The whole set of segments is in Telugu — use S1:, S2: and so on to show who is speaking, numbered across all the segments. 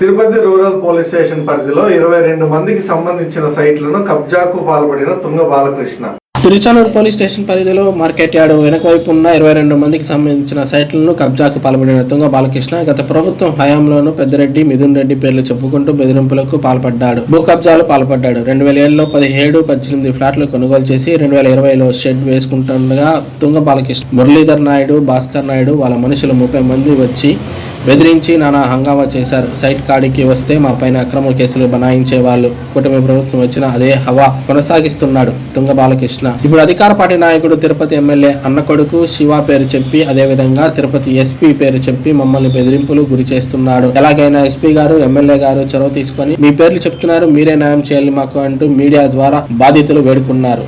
S1: తిరుపతి రూరల్ పోలీస్ స్టేషన్ పరిధిలో ఇరవై రెండు మందికి సంబంధించిన సైట్లను కబ్జాకు పాల్పడిన తుంగ బాలకృష్ణ.
S2: తిరుచానూరు పోలీస్ స్టేషన్ పరిధిలో మార్కెట్ యార్డ్ వెనకవైపు ఉన్న ఇరవై రెండు మందికి సంబంధించిన సైట్లను కబ్జాకు పాల్పడిన తుంగ బాలకృష్ణ గత ప్రభుత్వం హయాంలోనూ పెద్దిరెడ్డి మిథున్ రెడ్డి పేర్లు చెప్పుకుంటూ బెదిరింపులకు పాల్పడ్డాడు. భూ కబ్జాలు పాల్పడ్డాడు. రెండు వేల ఏడులో పదిహేడు పద్దెనిమిది ఫ్లాట్లు కొనుగోలు చేసి రెండు వేల ఇరవైలో షెడ్ వేసుకుంటుండగా తుంగ బాలకృష్ణ మురళీధర్ నాయుడు భాస్కర్ నాయుడు వాళ్ళ మనుషులు ముప్పై మంది వచ్చి బెదిరించి నానా హంగామా చేశారు. సైట్ కాడికి వస్తే మా పైన అక్రమ కేసులు బనాయించే వాళ్ళు కూటమి ప్రభుత్వం వచ్చిన అదే హవా కొనసాగిస్తున్నాడు తుంగ బాలకృష్ణ. ఇప్పుడు అధికార పార్టీ నాయకుడు తిరుపతి ఎమ్మెల్యే అన్న కొడుకు శివ పేరు చెప్పి అదే విధంగా తిరుపతి ఎస్పీ పేరు చెప్పి మమ్మల్ని బెదిరింపులు గురి చేస్తున్నాడు. ఎలాగైనా ఎస్పీ గారు ఎమ్మెల్యే గారు చొరవ తీసుకొని మీ పేర్లు చెప్తున్నారు మీరే న్యాయం చేయాలి మాకు అంటూ మీడియా ద్వారా బాధితులు వేడుకున్నారు.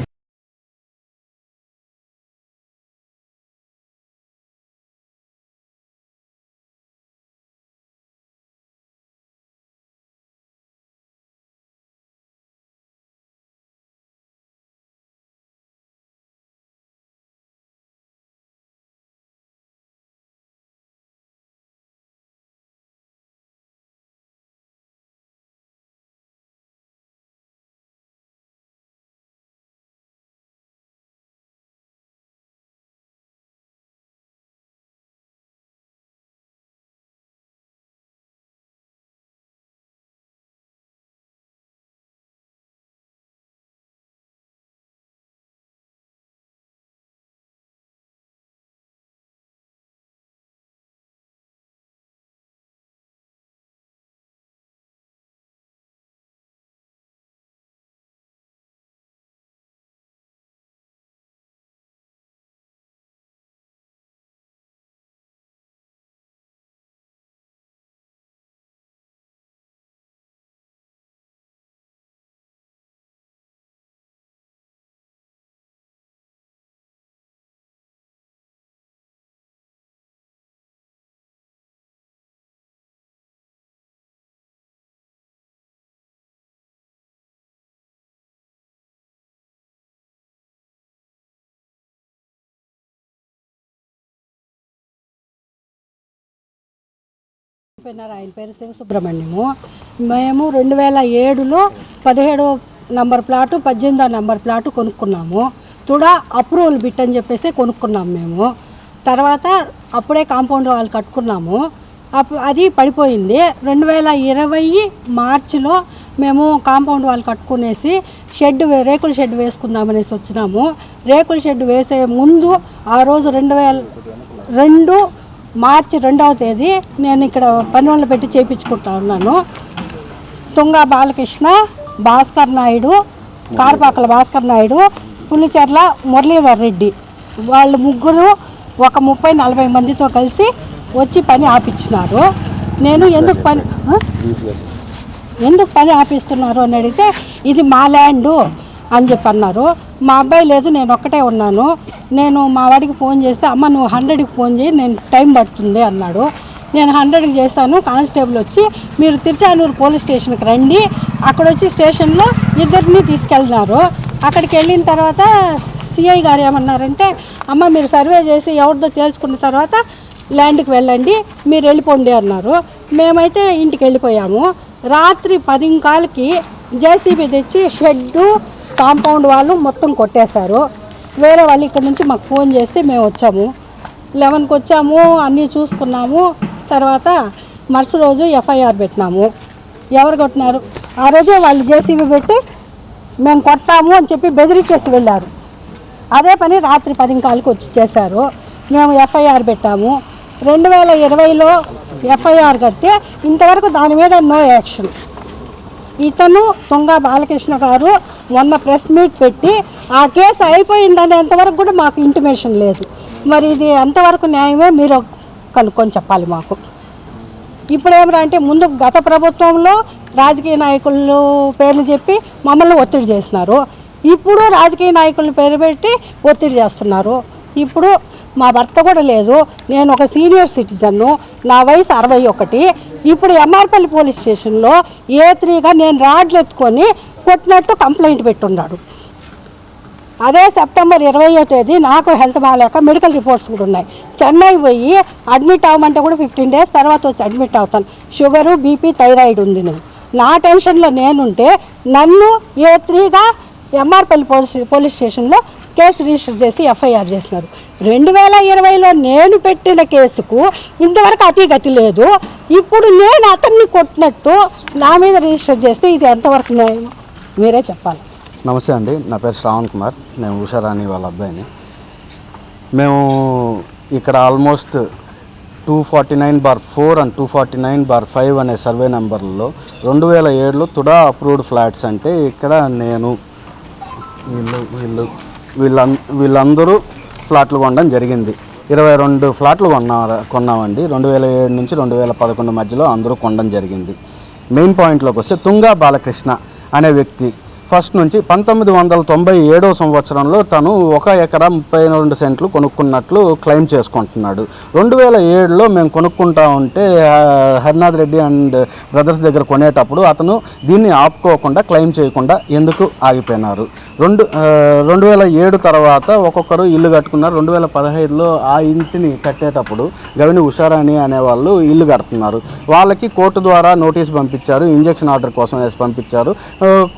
S3: పోయినారు ఆయన పేరు శివసుబ్రహ్మణ్యము. మేము రెండు వేల ఏడులో పదిహేడో నంబర్ ప్లాటు పద్దెనిమిదో నంబర్ ప్లాటు కొనుక్కున్నాము. తుడా అప్రూవల్ బిట్ అని చెప్పేసి కొనుక్కున్నాము మేము. తర్వాత అప్పుడే కాంపౌండ్ వాళ్ళు కట్టుకున్నాము. అప్పుడు అది పడిపోయింది. రెండు వేల ఇరవై మార్చిలో మేము కాంపౌండ్ వాళ్ళు కట్టుకునేసి షెడ్ రేకుల షెడ్ వేసుకుందామనేసి వచ్చినాము. రేకుల షెడ్ వేసే ముందు ఆ రోజు రెండు వేల రెండు మార్చి రెండవ తేదీ నేను ఇక్కడ పని పెట్టి చేయించుకుంటా ఉన్నాను. తుంగ బాలకృష్ణ భాస్కర్ నాయుడు కారుపాకల భాస్కర్ నాయుడు పులిచెర్ల మురళీధర్ రెడ్డి. వాళ్ళు ముగ్గురు ఒక ముప్పై నలభై మందితో కలిసి వచ్చి పని ఆపించినారు నేను ఎందుకు పని ఎందుకు పని ఆపిస్తున్నారు అని అడిగితే ఇది మా ల్యాండు. అని చెప్పి అన్నారు. మా అబ్బాయి లేదు నేను ఒక్కటే ఉన్నాను. నేను మా వాడికి ఫోన్ చేస్తే అమ్మ నువ్వు హండ్రెడ్కి ఫోన్ చేయి నేను టైం పడుతుంది అన్నాడు. నేను హండ్రెడ్కి చేశాను కానిస్టేబుల్ వచ్చి మీరు తిరుచానూరు పోలీస్ స్టేషన్కి రండి. అక్కడ వచ్చి స్టేషన్లో ఇద్దరిని తీసుకెళ్ళినారు అక్కడికి వెళ్ళిన తర్వాత సిఐ గారు ఏమన్నారంటే అమ్మ మీరు సర్వే చేసి ఎవరిదో తేల్చుకున్న తర్వాత ల్యాండ్కి వెళ్ళండి మీరు వెళ్ళిపోండి అన్నారు. మేమైతే ఇంటికి వెళ్ళిపోయాము. రాత్రి పదింకాలకి జేసీబీ తెచ్చి షెడ్డు కాంపౌండ్ వాళ్ళు మొత్తం కొట్టేశారు. వేరే వాళ్ళు ఇక్కడ నుంచి మాకు ఫోన్ చేస్తే మేము వచ్చాము. లెవెన్కి వచ్చాము అన్నీ చూసుకున్నాము. తర్వాత మరుసటి రోజు ఎఫ్ఐఆర్ పెట్టినాము. ఎవరు కొట్టినారు? ఆ రోజే వాళ్ళు జేసీబీ పెట్టి మేము కొట్టాము అని చెప్పి బెదిరించేసి వెళ్ళారు. అదే పని రాత్రి పదింకాలకు వచ్చి చేశారు. మేము ఎఫ్ఐఆర్ పెట్టాము. రెండు వేల ఇరవైలో ఎఫ్ఐఆర్ కడితే ఇంతవరకు దాని మీద నో యాక్షన్. ఇతను తుంగ బాలకృష్ణ గారు మొన్న ప్రెస్ మీట్ పెట్టి ఆ కేసు అయిపోయిందనేంతవరకు కూడా మాకు ఇంటిమేషన్ లేదు. మరి ఇది ఎంతవరకు న్యాయమే మీరు కనుక్కొని చెప్పాలి మాకు. ఇప్పుడు ఏమంటే ముందు గత ప్రభుత్వంలో రాజకీయ నాయకులు పేర్లు చెప్పి మమ్మల్ని ఒత్తిడి చేసినారు. ఇప్పుడు రాజకీయ నాయకులను పేరు పెట్టి ఒత్తిడి చేస్తున్నారు. ఇప్పుడు మా భర్త కూడా లేదు. నేను ఒక సీనియర్ సిటిజన్ను నా వయసు అరవై ఒకటి. ఇప్పుడు ఎంఆర్పల్లి పోలీస్ స్టేషన్లో ఏ త్రీగా నేను రాడ్లు ఎత్తుకొని కొట్టినట్టు కంప్లైంట్ పెట్టున్నాడు. అదే సెప్టెంబర్ ఇరవయో తేదీ నాకు హెల్త్ బాగాలేక మెడికల్ రిపోర్ట్స్ కూడా ఉన్నాయి. చెన్నై పోయి అడ్మిట్ అవ్వమంటే కూడా ఫిఫ్టీన్ డేస్ తర్వాత వచ్చి అడ్మిట్ అవుతాను. షుగరు బీపీ థైరాయిడ్ ఉంది నేను. నా టెన్షన్లో నేనుంటే నన్ను ఏ త్రీగా ఎంఆర్పల్లి పోలీస్ పోలీస్ స్టేషన్లో కేసు రిజిస్టర్ చేసి ఎఫ్ఐఆర్ చేసినారు. రెండు వేల ఇరవైలో నేను పెట్టిన కేసుకు ఇంతవరకు అతి గతి లేదు. ఇప్పుడు నేను అతన్ని కొట్టినట్టు నా మీద రిజిస్టర్ చేస్తే ఇది ఎంతవరకు న్యాయం? మీరే చెప్పాలి.
S4: నమస్తే అండి నా పేరు శ్రావణ్ కుమార్. నేను ఉషారాణి వాళ్ళ అబ్బాయిని. మేము ఇక్కడ almost two forty nine bar four and two forty nine bar five అనే సర్వే నెంబర్లలో రెండు వేల ఏడులో తుడా అప్రూవ్డ్ ఫ్లాట్స్ అంటే ఇక్కడ నేను వీళ్ళు వీళ్ళు వీళ్ళ వీళ్ళందరూ ఫ్లాట్లు కొనడం జరిగింది. ఇరవై రెండు ఫ్లాట్లు కొన్నా కొన్నామండి. రెండు వేల ఏడు నుంచి రెండు వేల పదకొండు మధ్యలో అందరూ కొనడం జరిగింది. మెయిన్ పాయింట్లోకి వస్తే తుంగా బాలకృష్ణ అనే వ్యక్తి ఫస్ట్ నుంచి పంతొమ్మిది వందల తొంభై ఏడో సంవత్సరంలో తను ఒక ఎకరా ముప్పై రెండు సెంట్లు కొనుక్కున్నట్లు క్లెయిమ్ చేసుకుంటున్నాడు. రెండు వేల ఏడులో మేము కొనుక్కుంటా ఉంటే హరినాథ్ రెడ్డి అండ్ బ్రదర్స్ దగ్గర కొనేటప్పుడు అతను దీన్ని ఆపుకోకుండా క్లెయిమ్ చేయకుండా ఎందుకు ఆగిపోయినారు? రెండు రెండు వేల ఏడు తర్వాత ఒక్కొక్కరు ఇల్లు కట్టుకున్నారు. రెండు వేల పదహైదులో ఆ ఇంటిని కట్టేటప్పుడు గవిని ఉషారాణి అనేవాళ్ళు ఇల్లు కడుతున్నారు. వాళ్ళకి కోర్టు ద్వారా నోటీస్ పంపించారు. ఇంజక్షన్ ఆర్డర్ కోసం వేసి పంపించారు.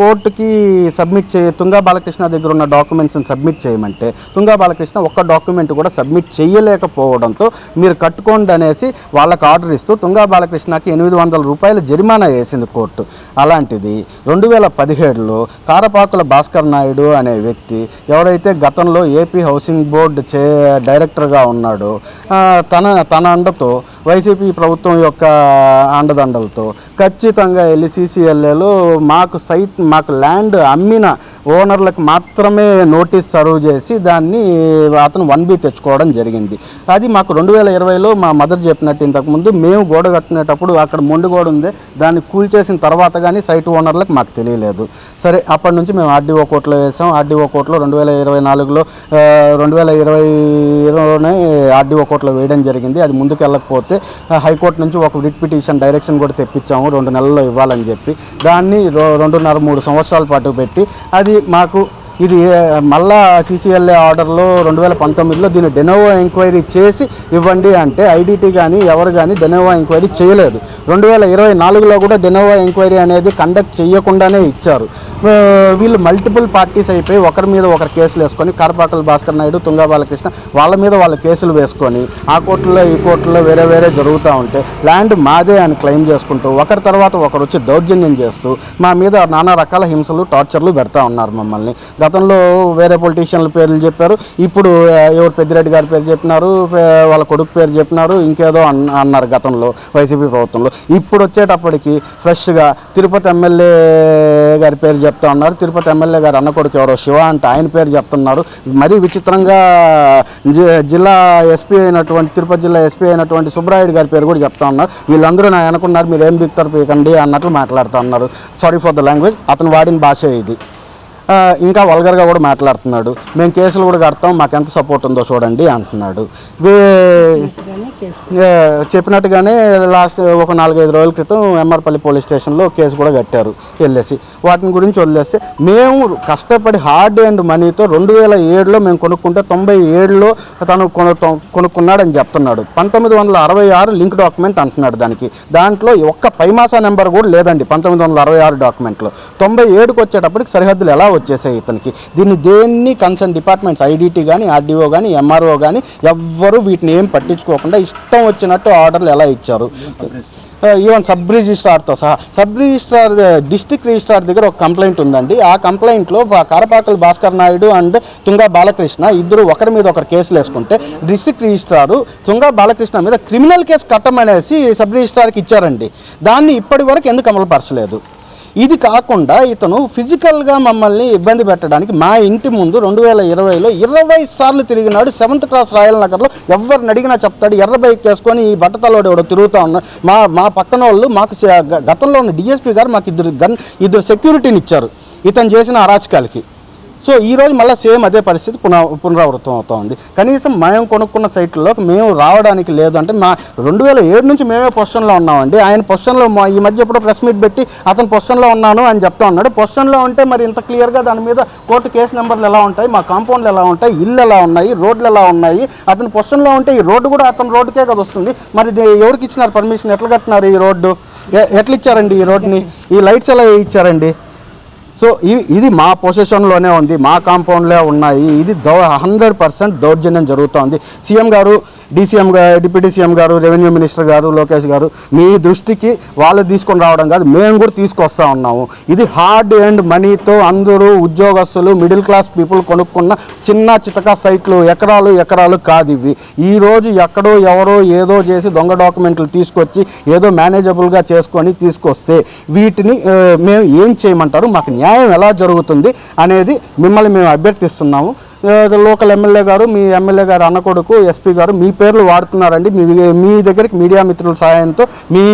S4: కోర్టుకి సబ్మిట్ చే తుంగా బాలకృష్ణ దగ్గర ఉన్న డాక్యుమెంట్స్ని సబ్మిట్ చేయమంటే తుంగా బాలకృష్ణ ఒక్క డాక్యుమెంట్ కూడా సబ్మిట్ చేయలేకపోవడంతో మీరు కట్టుకోండి అనేసి వాళ్ళకి ఆర్డర్ ఇస్తూ తుంగా బాలకృష్ణకి ఎనిమిది వందల రూపాయలు జరిమానా వేసింది కోర్టు. అలాంటిది రెండు వేల పదిహేడులో కారపాకుల భాస్కర్ నాయుడు అనే వ్యక్తి ఎవరైతే గతంలో ఏపీ హౌసింగ్ బోర్డు చే డైరెక్టర్గా ఉన్నాడో తన తన అండతో వైసీపీ ప్రభుత్వం యొక్క అండదండలతో ఖచ్చితంగా వెళ్ళి సీసీఎల్ఏలో మాకు సైట్ మాకు ల్యాండ్ అమ్మిన ఓనర్లకు మాత్రమే నోటీస్ సర్వ్ చేసి దాన్ని అతను వన్ బి తెచ్చుకోవడం జరిగింది. అది మాకు రెండు వేల ఇరవైలో మా మదర్ చెప్పినట్టు ఇంతకుముందు మేము గోడ కట్టుకునేటప్పుడు అక్కడ మొండి గోడ ఉంది. దాన్ని కూల్చేసిన తర్వాత కానీ సైట్ ఓనర్లకు మాకు తెలియలేదు. సరే అప్పటి నుంచి మేము ఆర్డీఓ కోర్టులో వేసాం. ఆర్డీఓ కోర్టులో రెండు వేల ఇరవై నాలుగులో రెండు వేల ఇరవైలోనే ఆర్డీఓ కోర్టులో వేయడం జరిగింది. అది ముందుకు వెళ్ళకపోతే హైకోర్టు నుంచి ఒక రిట్ పిటిషన్ డైరెక్షన్ కూడా తెప్పించాము. రెండు నెలల్లో ఇవ్వాలని చెప్పి. దాన్ని రో- రెండున్నర మూడు సంవత్సరాల పాటు పెట్టి అది మాకు ఇది మళ్ళా సీసీఎల్ఏ ఆర్డర్లో రెండు వేల పంతొమ్మిదిలో దీన్ని డెనోవో ఎంక్వైరీ చేసి ఇవ్వండి అంటే ఐడిటీ కానీ ఎవరు కానీ డెనోవో ఎంక్వైరీ చేయలేదు. రెండు వేల ఇరవై నాలుగులో కూడా డెనోవో ఎంక్వైరీ అనేది కండక్ట్ చేయకుండానే ఇచ్చారు. వీళ్ళు మల్టిపుల్ పార్టీస్ అయిపోయి ఒకరి మీద ఒకరు కేసులు వేసుకొని కార్పాకల్ భాస్కర్ నాయుడు తుంగా బాలకృష్ణ వాళ్ళ మీద వాళ్ళ కేసులు వేసుకొని ఆ కోర్టులో ఈ కోర్టులో వేరే వేరే జరుగుతూ ఉంటే ల్యాండ్ మాదే అని క్లెయిమ్ చేసుకుంటూ ఒకరి తర్వాత ఒకరు వచ్చి దౌర్జన్యం చేస్తూ మా మీద నానా రకాల హింసలు టార్చర్లు పెడతా ఉన్నారు మమ్మల్ని. గతంలో వేరే పొలిటీషియన్ల పేర్లు చెప్పారు. ఇప్పుడు ఎవరు పెద్దిరెడ్డి గారి పేరు చెప్పినారు వాళ్ళ కొడుకు పేరు చెప్పినారు ఇంకేదో అన్- అన్నారు గతంలో వైసీపీ ప్రభుత్వంలో. ఇప్పుడు వచ్చేటప్పటికి ఫ్రెష్గా తిరుపతి ఎమ్మెల్యే గారి పేరు చెప్తా ఉన్నారు. తిరుపతి ఎమ్మెల్యే గారు అన్న కొడుకు ఎవరో శివ అంటే ఆయన పేరు చెప్తున్నారు. మరీ విచిత్రంగా జి- జిల్లా ఎస్పీ అయినటువంటి తిరుపతి జిల్లా ఎస్పీ అయినటువంటి సుబ్రాయుడు గారి పేరు కూడా చెప్తా ఉన్నారు. వీళ్ళందరూ నా అనుకున్నారు మీరు ఏం బిక్తారు పీకండి అన్నట్లు మాట్లాడుతూ ఉన్నారు. సారీ ఫర్ ద లాంగ్వేజ్ అతను వాడిన భాష ఇది. ఇంకా వల్గర్గా కూడా మాట్లాడుతున్నాడు. మేము కేసులు కూడా కడతాం మాకు ఎంత సపోర్ట్ ఉందో చూడండి అంటున్నాడు. వే- చెప్పినట్టుగానే లాస్ట్ ఒక నాలుగైదు రోజుల క్రితం ఎంఆర్పల్లి పోలీస్ స్టేషన్లో కేసు కూడా కట్టారు వెళ్ళేసి వాటిని గురించి వదిలేస్తే మేము కష్టపడి హార్డ్ అండ్ మనీతో రెండు వేల ఏడులో మేము కొనుక్కుంటే తొంభై ఏడులో తను కొను కొనుక్కున్నాడని చెప్తున్నాడు. పంతొమ్మిది వందల అరవై ఆరు లింక్ డాక్యుమెంట్ అంటున్నాడు దానికి. దాంట్లో ఒక్క పైమాసా నెంబర్ కూడా లేదండి పంతొమ్మిది వందల అరవై ఆరు డాక్యుమెంట్లో. తొంభై ఏడుకి వచ్చేటప్పటికి సరిహద్దులు ఎలా వచ్చేసాయి ఇతనికి? దీన్ని దేన్ని కన్సర్న్ డిపార్ట్మెంట్స్ ఐడిటీ కానీ ఆర్డీఓ కానీ ఎంఆర్ఓ కానీ ఎవ్వరూ వీటిని ఏం పట్టించుకోకుండా ఇష్టం వచ్చినట్టు ఆర్డర్లు ఎలా ఇచ్చారు? ఈవెన్ సబ్ రిజిస్ట్రార్తో సహా. సబ్ రిజిస్ట్రార్ డిస్టిక్ రిజిస్ట్రార్ దగ్గర ఒక కంప్లైంట్ ఉందండి. ఆ కంప్లైంట్లో కారపాకల్ భాస్కర్ నాయుడు అండ్ తుంగా బాలకృష్ణ ఇద్దరు ఒకరి మీద ఒకరు కేసులు వేసుకుంటే డిస్ట్రిక్ట్ రిజిస్ట్రారు తుంగా బాలకృష్ణ మీద క్రిమినల్ కేసు కట్టమనేసి సబ్ రిజిస్ట్రార్కి ఇచ్చారండి. దాన్ని ఇప్పటి వరకు ఎందుకు అమలుపరచలేదు? ఇది కాకుండా ఇతను ఫిజికల్గా మమ్మల్ని ఇబ్బంది పెట్టడానికి మా ఇంటి ముందు రెండు వేల ఇరవైలో ఇరవై సార్లు తిరిగినాడు సెవెంత్ క్లాస్ రాయల్ నగర్లో. ఎవరిని అడిగినా చెప్తాడు ఎర్ర బైక్ వేసుకొని ఈ బట్టతలోడు ఎవడో తిరుగుతూ ఉన్నాడు మా మా పక్కన వాళ్ళు మాకు గతంలో ఉన్న డిఎస్పీ గారు మాకు ఇద్దరు గన్ ఇద్దరు సెక్యూరిటీని ఇచ్చారు. ఇతను చేసిన అరాచకాలకి. సో ఈ మళ్ళీ సేమ్ అదే పరిస్థితి పునః పునరావృతం అవుతా ఉంది. కనీసం మేము కొనుక్కున్న సైట్లలో మేము రావడానికి లేదు అంటే మా రెండు వేల ఏడు నుంచి మేమే పొజిషన్లో ఉన్నామండి. ఆయన పొజిషన్లో మా- ఈ మధ్య ఎప్పుడో ప్రెస్ మీట్ పెట్టి అతను పొజిషన్లో ఉన్నాను అని చెప్తా ఉన్నాడు. పొజిషన్లో ఉంటే మరి ఇంత క్లియర్గా దాని మీద కోర్టు కేసు నెంబర్లు ఎలా ఉంటాయి మా కాంపౌండ్లు ఎలా ఉంటాయి ఇల్లు ఎలా ఉన్నాయి రోడ్లు ఎలా ఉన్నాయి అతను పొజిషన్లో ఉంటే ఈ రోడ్డు కూడా అతని రోడ్డుకే కదా వస్తుంది. మరి ఎవరికి ఇచ్చినారు పర్మిషన్? ఎట్లా కట్టినారు ఈ రోడ్డు? ఎ- ఎట్లా ఇచ్చారండి ఈ రోడ్ని ఈ లైట్స్ ఎలా ఇచ్చారండి? సో ఇది మా పొజిషన్లోనే ఉంది మా కాంపౌండ్లో ఉన్నాయి. ఇది దౌ హండ్రెడ్ పర్సెంట్ దౌర్జన్యం జరుగుతోంది. సీఎం గారు డీసీఎం గారు డిప్యూటీ సీఎం గారు రెవెన్యూ మినిస్టర్ గారు లోకేష్ గారు మీ దృష్టికి వాళ్ళు తీసుకొని రావడం కాదు మేము కూడా తీసుకొస్తా ఉన్నాము. ఇది హార్డ్ అండ్ మనీతో అందరూ ఉద్యోగస్తులు మిడిల్ క్లాస్ పీపుల్ కొనుక్కున్న చిన్న చితక సైట్లు ఎకరాలు ఎకరాలు కాదు ఇవి. ఈ రోజు ఎక్కడో ఎవరో ఏదో చేసి దొంగ డాక్యుమెంట్లు తీసుకొచ్చి ఏదో మేనేజబుల్గా చేసుకొని తీసుకొస్తే వీటిని మేము ఏం చేయమంటారు? మాకు న్యాయం ఎలా జరుగుతుంది అనేది మిమ్మల్ని మేము అభ్యర్థిస్తున్నాము. లోకల్ ఎమ్మెల్యే గారు మీ ఎమ్మెల్యే గారు అన్న కొడుకు ఎస్పీ గారు మీ పేర్లు వాడుతున్నారండి. మీ మీ దగ్గరికి మీడియా మిత్రుల సహాయంతో మీ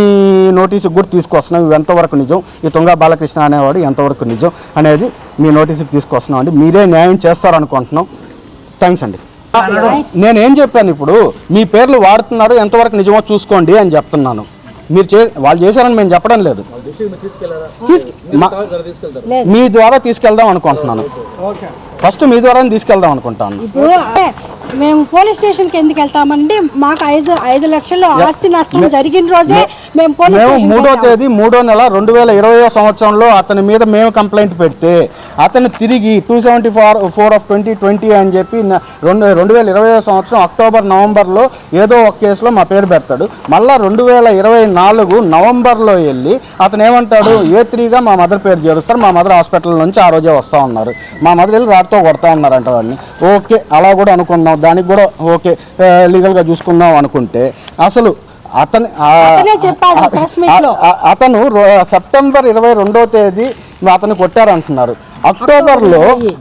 S4: నోటీసుకు కూడా తీసుకొస్తున్నాం. ఇవి ఎంతవరకు నిజం? ఈ తుంగా బాలకృష్ణ అనేవాడు ఎంతవరకు నిజం అనేది మీ నోటీసుకి తీసుకొస్తున్నాం అండి. మీరే న్యాయం చేస్తారనుకుంటున్నాం. థ్యాంక్స్ అండి. నేను చెప్పాను ఇప్పుడు? మీ పేర్లు వాడుతున్నారు ఎంతవరకు నిజమో చూసుకోండి అని చెప్తున్నాను. మీరు చే వాళ్ళు చేశారని మేము చెప్పడం లేదు. మా- ద్వారా తీసుకెళ్దాం అనుకుంటున్నాను. ఫస్ట్ మీ ద్వారా తీసుకెళ్దాం అనుకుంటాను.
S3: మేము పోలీస్ స్టేషన్కి ఎందుకు వెళ్తామండి? మాకు ఐదు ఐదు లక్షలు ఆస్తి నష్టం జరిగిన రోజే మేము
S4: మేము మూడో. తేదీ మూడో నెల రెండు వేల ఇరవై సంవత్సరంలో అతని మీద మేము కంప్లైంట్ పెడితే అతను తిరిగి two seventy four four of twenty twenty అని చెప్పి న- రెండు రెండు వేల ఇరవై సంవత్సరం అక్టోబర్ నవంబర్లో ఏదో ఒక కేసులో మా పేరు పెడతాడు. మళ్ళా రెండు వేల ఇరవై నాలుగు నవంబర్లో వెళ్ళి అతను ఏమంటాడు? ఏ త్రీగా మా మదర్ పేరు చేరుస్తారు మా మదర్ హాస్పిటల్ నుంచి ఆ రోజే వస్తూ ఉన్నారు. మా మదర్ వెళ్ళి రాడ్తో కొడతా ఉన్నారంట వాడిని. ఓకే అలా కూడా అనుకుందాం దానికి కూడా ఓకే లీగల్గా చూసుకుందాం అనుకుంటే అసలు అతని
S3: అతనే
S4: సెప్టెంబర్ ఇరవై రెండో తేదీ అతను కొట్టారంటున్నారు. అక్టోబర్లో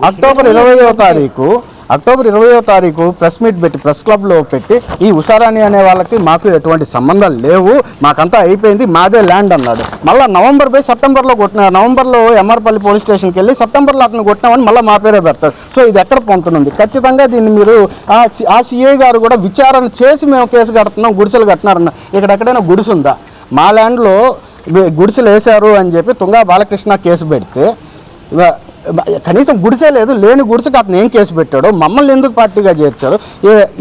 S4: అక్టోబర్ ఇరవయో తారీఖు అక్టోబర్ ఇరవయో తారీఖు ప్రెస్ మీట్ పెట్టి ప్రెస్ క్లబ్లో పెట్టి ఈ ఉషారాణి అనే వాళ్ళకి మాకు ఎటువంటి సంబంధాలు లేవు. మాకంతా అయిపోయింది మాదే ల్యాండ్ అన్నాడు. మళ్ళీ నవంబర్ పోయి సెప్టెంబర్లో కొట్టిన నవంబర్లో ఎంఆర్పల్లి పోలీస్ స్టేషన్కి వెళ్ళి సెప్టెంబర్లో అతను కొట్టినామని మళ్ళీ మా పేరే పెడతారు సో ఇది ఎక్కడ పొందుతుంది? ఖచ్చితంగా దీన్ని మీరు ఆ సి- ఆ సిఐ గారు కూడా విచారణ చేసి మేము కేసు కడుతున్నాం గుడిసెలు కట్టినారన్న. ఇక్కడ ఎక్కడైనా గుడిసె ఉందా? మా ల్యాండ్లో గుడిసెలు వేశారు అని చెప్పి తుంగా బాలకృష్ణ కేసు పెడితే ఇవ- కనీసం గుడిసే లేదు లేని గుడిసెకి అతను ఏం కేసు పెట్టాడు మమ్మల్ని ఎందుకు పార్టీగా చేర్చాడు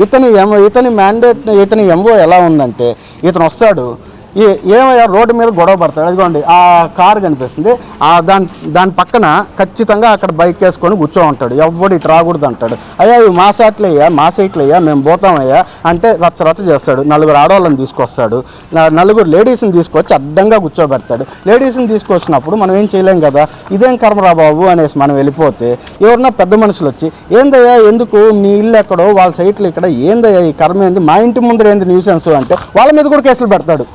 S4: ఇతని ఎం- ఇతని మ్యాండేట్ ఇతని ఎంఓ ఎలా ఉందంటే ఇతను వస్తాడు ఏమయ్యా రోడ్డు మీద గొడవ పడతాడు. అదిగోండి ఆ కారు కనిపిస్తుంది. ఆ దాని దాని పక్కన ఖచ్చితంగా అక్కడ బైక్ వేసుకొని కూర్చో ఉంటాడు ఎవ్వడు ఇటు రాకూడదు అంటాడు. అయ్యా ఇవి మా సైట్లయ్యా మా సైట్లు మేము పోతామయ్యా అంటే రచ్చ రచ్చ చేస్తాడు. నలుగురు ఆడవాళ్ళని తీసుకొస్తాడు. నలుగురు లేడీస్ని తీసుకొచ్చి అడ్డంగా కూర్చోబెడతాడు. లేడీస్ని తీసుకొచ్చినప్పుడు మనం ఏం చేయలేం కదా? ఇదేం కర్మరా బాబు అనేసి మనం వెళ్ళిపోతే ఎవరన్నా పెద్ద మనుషులు వచ్చి ఏందయ్యా ఎందుకు మీ ఇల్లు ఎక్కడో వాళ్ళ సైట్లు ఇక్కడ ఏందయ్యా ఈ కర్మ ఏంది? మా ఇంటి ముందర ఏంది న్యూసెన్స్? అంటే వాళ్ళ మీద కూడా కేసులు పెడతాడు.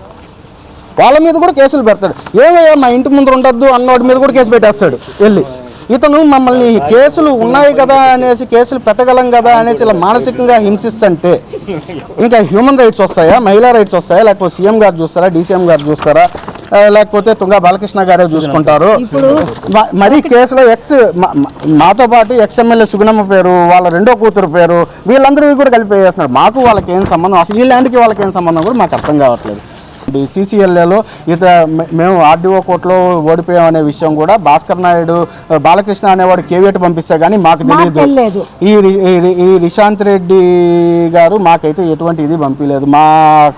S4: వాళ్ళ మీద కూడా కేసులు పెడతాడు. ఏమయ్యా మా ఇంటి ముందర ఉండొద్దు అన్నోడి మీద కూడా కేసు పెట్టేస్తాడు. వెళ్ళి. ఇతను మమ్మల్ని కేసులు ఉన్నాయి కదా అనేసి కేసులు పెట్టగలం కదా అనేసి ఇలా మానసికంగా హింసిస్తుంటే ఇంకా హ్యూమన్ రైట్స్ వస్తాయా? మహిళా రైట్స్ వస్తాయా? లేకపోతే సీఎం గారు చూస్తారా? డీసీఎం గారు చూస్తారా? లేకపోతే తుంగా బాలకృష్ణ గారే చూసుకుంటారు? మరి కేసులో ఎక్స్ మాతో పాటు ఎక్స్ ఎమ్మెల్యే సుగుణమ్మ పేరు వాళ్ళ రెండో కూతురు పేరు వీళ్ళందరూ కూడా కలిపి వేస్తున్నారు. మాకు వాళ్ళకి ఏం సంబంధం? అసలు ఈ ల్యాండ్కి వాళ్ళకి ఏం సంబంధం కూడా మాకు అర్థం కావట్లేదు. సిసిఎల్ఏలో ఇత మేము ఆర్డీఓ కోర్టులో ఓడిపోయాం అనే విషయం కూడా భాస్కర్ నాయుడు బాలకృష్ణ అనేవాడు కేవేట్ పంపిస్తే కానీ మాకు తెలియదు ఈ ఈ రిశాంత్ రెడ్డి గారు మాకైతే ఎటువంటి ఇది పంపించలేదు మా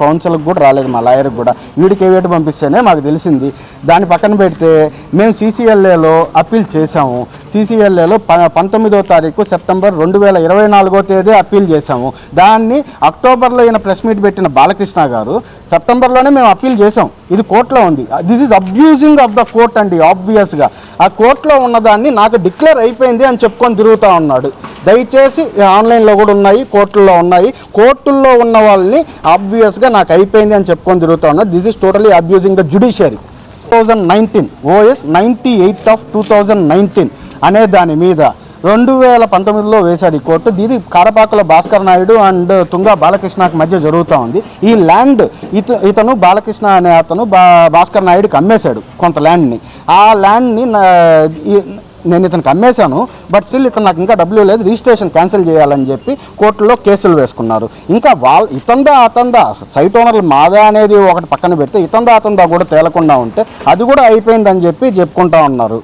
S4: కౌన్సిల్కి కూడా రాలేదు మా లాయర్కి కూడా. వీడికి ఏవేటి పంపిస్తేనే మాకు తెలిసింది. దాని పక్కన పెడితే మేము సీసీఎల్ఏలో అప్పీల్ చేశాము. సీసీఎల్ఏలో ప పంతొమ్మిదో తారీఖు సెప్టెంబర్ రెండు వేల ఇరవై నాలుగో తేదీ అప్పీల్ చేశాము. దాన్ని అక్టోబర్లో ఈయన ప్రెస్ మీట్ పెట్టిన బాలకృష్ణ గారు సెప్టెంబర్లోనే మేము అప్పీల్ చేసాం ఇది కోర్టులో ఉంది. This is abusing of the court అండి ఆబ్వియస్గా ఆ కోర్టులో ఉన్నదాన్ని నాకు డిక్లేర్ అయిపోయింది అని చెప్పుకొని తిరుగుతూ ఉన్నాడు. దయచేసి ఆన్లైన్లో కూడా ఉన్నాయి కోర్టుల్లో ఉన్నాయి. కోర్టుల్లో ఉన్న వాళ్ళని ఆబ్వియస్గా నాకు అయిపోయింది అని చెప్పుకొని తిరుగుతూ ఉన్నాడు. This is totally abusing the judiciary two thousand nineteen OS ninety eight of two thousand nineteen అనే దాని మీద రెండు వేల పంతొమ్మిదిలో వేశారు ఈ కోర్టు. ఇది కారపాకుల భాస్కర్ నాయుడు అండ్ తుంగ బాలకృష్ణకి మధ్య జరుగుతూ ఉంది. ఈ ల్యాండ్ ఇత ఇతను బాలకృష్ణ అనే అతను బా భాస్కర్ నాయుడుకి అమ్మేశాడు కొంత ల్యాండ్ని. ఆ ల్యాండ్ని నేను ఇతనికి అమ్మేశాను బట్ స్టిల్ ఇతను నాకు ఇంకా డబ్బులు లేదు. రిజిస్ట్రేషన్ క్యాన్సిల్ చేయాలని చెప్పి కోర్టులో కేసులు వేసుకున్నారు. ఇంకా వాళ్ళ ఇతందా అతందా సైట్ ఓనర్లు మాదా అనేది ఒకటి పక్కన పెడితే ఇతందా అతందా కూడా తేలకుండా ఉంటే అది కూడా అయిపోయిందని చెప్పి చెప్పుకుంటా ఉన్నారు.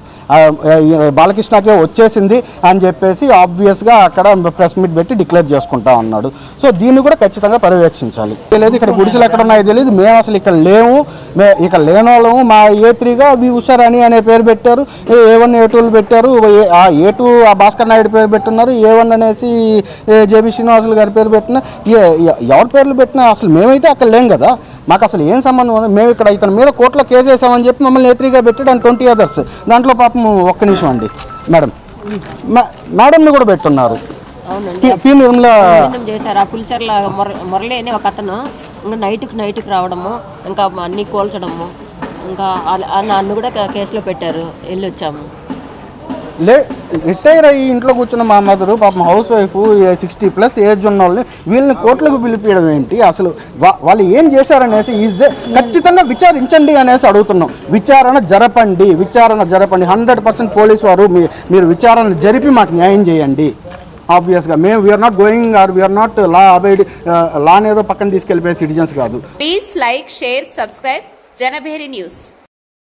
S4: బాలకృష్ణకే వచ్చేసింది అని చెప్పేసి ఆబ్వియస్గా అక్కడ ప్రెస్ మీట్ పెట్టి డిక్లేర్ చేసుకుంటా ఉన్నాడు. సో దీన్ని కూడా ఖచ్చితంగా పర్యవేక్షించాలి. తెలియదు ఇక్కడ గుడిసెలు ఎక్కడ ఉన్నాయో తెలియదు. మేము అసలు ఇక్కడ లేము మే ఇక్కడ లేని వాళ్ళము మా ఏ త్రీగా వి ఉషారాణి అనే పేరు పెట్టారు. ఏ వన్ ఏ టూలు పెట్టారు. ఏ- ఆ ఏ టూ ఆ భాస్కర్ నాయుడు పేరు పెట్టున్నారు. ఏ వన్ అనేసి జేబీ శ్రీనివాసులు గారి పేరు పెట్టిన ఏ- ఎవరి పేర్లు పెట్టినా అసలు మేమైతే అక్కడ లేం కదా. మాకు అసలు ఏం సంబంధం ఉంది? మేము ఇక్కడ ఇతని మీద కోర్టులో కేసు వేసామని చెప్పి మమ్మల్ని ఏత్రిగా పెట్టాడు అండ్ ట్వంటీ అదర్స్ దాంట్లో పాపం ఒక్క నిమిషం అండి. మేడం. మేడంని కూడా పెట్టున్నారు. పి- నిర్మల
S5: చేశారు. ఆ పులిచర్ల మొర మురళి అని ఒక అతను ఇంకా నైట్కి నైట్కి రావడము ఇంకా అన్నీ కోల్చడము ఇంకా నన్ను కూడా కేసులో పెట్టారు. వెళ్ళి వచ్చాము
S4: లే రిటైర్ అయ్యి ఇంట్లో కూర్చున్న మా మదరు పాపం house wife sixty plus age ఉన్న వాళ్ళని వీళ్ళని కోట్లకు పిలిపించడం ఏంటి? అసలు వాళ్ళు ఏం చేశారనేసి ఈజ్ దే ఖచ్చితంగా విచారించండి అనేసి అడుగుతున్నాం. విచారణ జరపండి విచారణ జరపండి. హండ్రెడ్ పర్సెంట్ పోలీస్ వారు మీ మీరు విచారణ జరిపి మాకు న్యాయం చేయండి. ఆబ్వియస్గా మేము we are not going or we are not law abide లానేదో పక్కన తీసుకెళ్ళిపోయే సిటిజన్స్ కాదు.
S6: Please like share subscribe Janabheri news